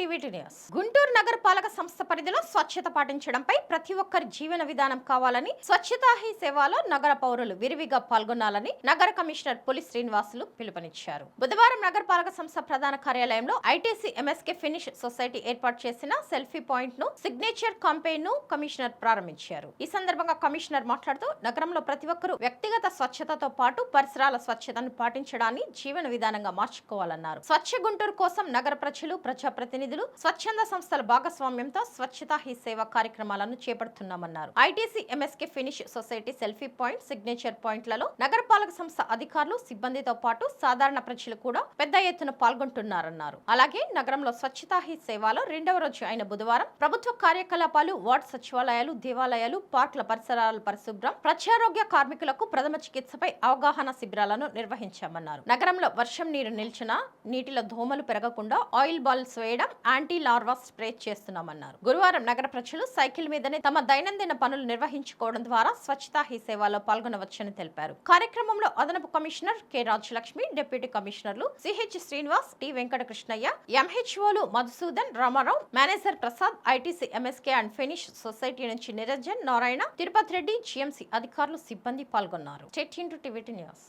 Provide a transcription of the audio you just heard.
TV news Guntur నగరపాలక సంస్థ పరిధిలో స్వచ్ఛత పాటించడంపై ప్రతి ఒక్కరి జీవన విధానం కావాలని స్వచ్ఛతా హీ సేవలో నగర పౌరులు విరివిగా పాల్గొనాలని నగర కమిషనర్ పులి శ్రీనివాసులు పిలుపునిచ్చారు. బుధవారం నగరపాలక సంస్థ ప్రధాన కార్యాలయంలో ఐటీసీ ఎంఎస్కే ఫినిష్ సొసైటీ ఏర్పాటు చేసిన సెల్ఫీ పాయింట్ను సిగ్నేచర్ కాంపెయిన్ను కమిషనర్ ప్రారంభించారు. ఈ సందర్భంగా కమిషనర్ మాట్లాడుతూ నగరంలో ప్రతి ఒక్కరూ వ్యక్తిగత స్వచ్ఛతతో పాటు పరిసరాల స్వచ్ఛతను పాటించడాన్ని జీవన విధానంగా మార్చుకోవాలన్నారు. స్వచ్ఛ గుంటూరు కోసం నగర ప్రజలు ప్రజాప్రతినిధులు స్వచ్ఛంద సంస్థల భాగస్వామ్యంతో స్వచ్ఛతా హీ సేవ కార్యక్రమాలను చేపడుతున్నామన్నారు. ITC MSK finish society selfie point signature పాయింట్లలో నగరపాలక సంస్థ అధికారులు సిబ్బందితో పాటు సాధారణ ప్రజలు కూడా పెద్ద ఎత్తున పాల్గొంటున్నారన్నారు. అలాగే నగరంలో స్వచ్ఛతా హీ సేవలో రెండవ రోజు అయిన బుధవారం ప్రభుత్వ కార్యకలాపాలు వార్డ్ సచివాలయాలు దేవాలయాలు పార్కుల పరిసరాల పరిశుభ్రం ప్రత్యారోగ్య కార్మికులకు ప్రథమ చికిత్సపై అవగాహన శిబిరాలను నిర్వహించామన్నారు. నగరంలో వర్షం నీరు నిల్చిన నీటిలో దోమలు పెరగకుండా ఆయిల్ బాల్స్ వేయడం యాంటీ లార్వా స్ప్రే చేస్తున్నామన్నారు. గురువారం నగర ప్రజలు సైకిల్ మీదనే తమ దైనందిన పనులు నిర్వహించుకోవడం ద్వారా స్వచ్ఛతా హీ సేవలో పాల్గొనవచ్చని తెలిపారు. కార్యక్రమంలో అదనపు కమిషనర్ కె రాజలక్ష్మి డిప్యూటీ కమిషనర్లు CH Srinivas T Venkatakrishnaiah ఎంహెచ్ఓలు Madhusudan Ramarao manager Prasad ITC MSK and finish society నుంచి నిరంజన్ నారాయణ తిరుపతి రెడ్డి జిఎంసీ అధికారులు సిబ్బంది పాల్గొన్నారు. టెట్ టీవీటీ న్యూస్.